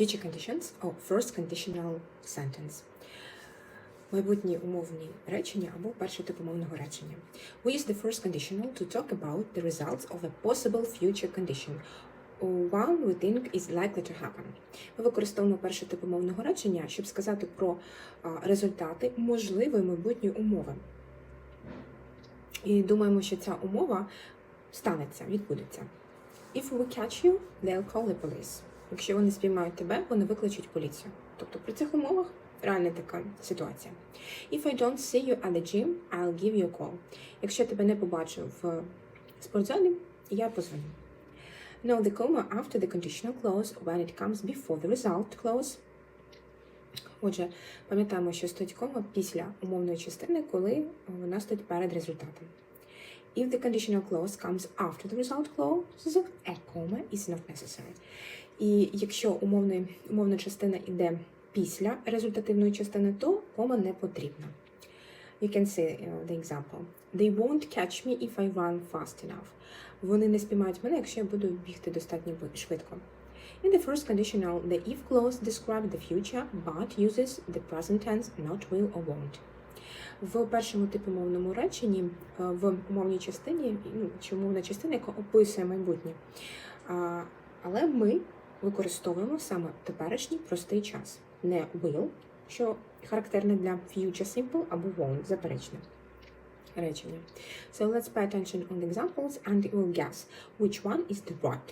future conditions of first conditional sentence. Майбутні умовні речення або перший тип умовного речення. We use the first conditional to talk about the results of a possible future condition. One we think is likely to happen. Ми використовуємо перший тип умовного речення, щоб сказати про результати можливої майбутньої умови. І думаємо, що ця умова станеться, відбудеться. If we catch you, they'll call the police. Якщо вони спіймають тебе, вони викличуть поліцію. Тобто при цих умовах реальна така ситуація. If I don't see you at the gym, I'll give you a call. Якщо тебе не побачу в спортзалі, я позвоню. Know the comma after the conditional clause when it comes before the result clause. Отже, пам'ятаємо, що стоїть кома після умовної частини, коли вона стоїть перед результатом. If the conditional clause comes after the result clause, a comma is not necessary. І якщо умовний, умовна частина йде після результативної частини, то кома не потрібна. You can uh, the example. They won't catch me if I run fast enough. Вони не спіймають мене, якщо я буду бігти достатньо швидко. In the first conditional, the if clause describes the future, but uses the present tense not will or won't. В першому типі мовному реченні, е, в умовній частині, ну, чи умовна частина, яка описує майбутнє. Але ми використовуємо саме теперішній простий час. Не will, що характерне для future simple, або won't, заперечне речення. So let's pay attention on the examples and you will guess which one is the right.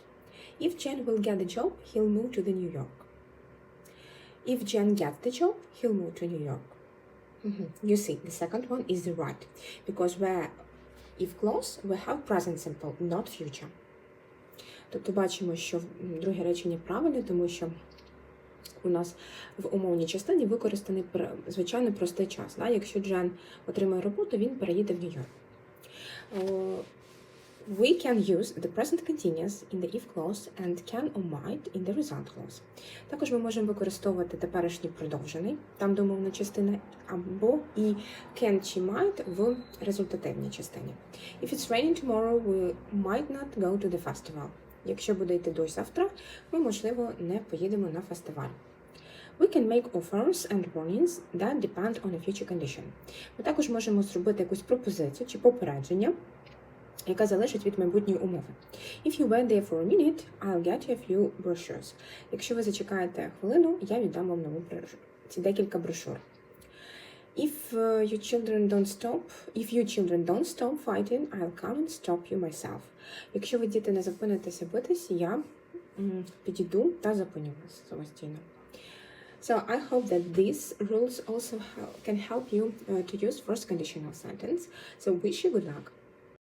If Jen will get the job, he'll move to the New York. If Jen gets the job, he'll move to New York. Mhm. You see, the second one is the right because where if clause we have present simple, not future. Тобто бачимо, що друге речення правильне, тому що у нас в умовній частині використаний звичайно простий час. Да? Якщо Джен отримає роботу, він переїде в Нью-Йорк. We can use the present continuous in the if clause and can or might in the result clause. Також ми можемо використовувати теперішній продовжений, там де умовна частина, або і can чи might в результативній частині. If it's raining tomorrow, we might not go to the festival. Якщо буде йти дощ завтра, ми, можливо, не поїдемо на фестиваль. We can make offers and warnings that depend on a future condition. Ми також можемо зробити якусь пропозицію чи попередження, яка залежить від майбутньої умови. If you wait there for a minute, I'll get you a few brochures. Якщо ви зачекаєте хвилину, я віддам вам нову. Ці декілька брошур. If uh, your children don't stop, if you children don't stop fighting, I'll come and stop you myself. Якщо ви діти не зупинитеся битись, я підійду та зупиню вас самостійно. So I hope that these rules also hel- can help you uh, to use first conditional sentence. So wish you good luck.